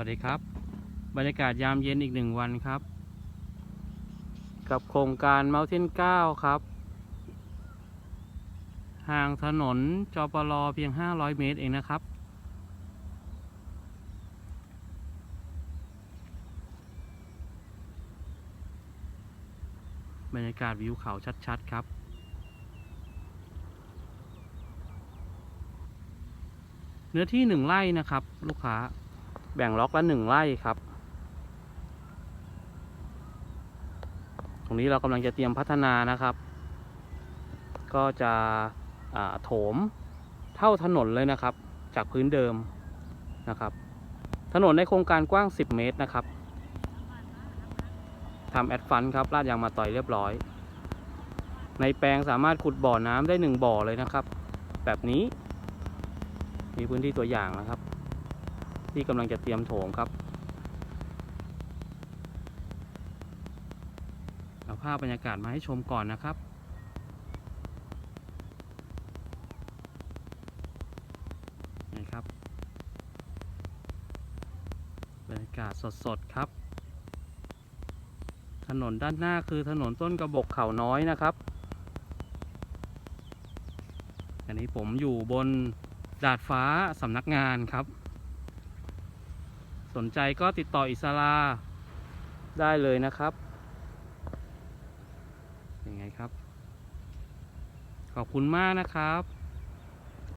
วัสดีครับ บรรยากาศยามเย็นอีกหนึ่งวันครับ กับโครงการ Mountain 9 ครับ ห่างถนนจปรเพียง 500 เมตรเองนะครับ บรรยากาศวิวเขาชัด ๆ ครับเนื้อที่หนึ่งไร่นะครับ ลูกค้า แบ่งล็อกละหนึ่งไร่ครับ ตรงนี้เรากำลังจะเตรียมพัฒนานะครับ ก็จะโถมเท่าถนนเลยนะครับ จากพื้นเดิมนะครับ ถนนในโครงการกว้าง 10 เมตรนะครับทำแอดฟันครับลาดยางมาต่อยเรียบร้อย ในแปลงสามารถขุดบ่อน้ำได้หนึ่งบ่อเลยนะครับ แบบนี้ มีพื้นที่ตัวอย่างนะครับ ที่กำลังจะเตรียมโถงครับเอาภาพบรรยากาศมาให้ชมก่อนนะครับนี่ครับบรรยากาศสดๆครับ ถนนด้านหน้าคือถนนต้นกระบอกเขาน้อยนะครับอันนี้ผมอยู่บนดาดฟ้าสำนักงานครับ สนใจก็ติดต่ออิสลาได้เลยนะครับ ยังไงครับ ขอบคุณมากนะครับ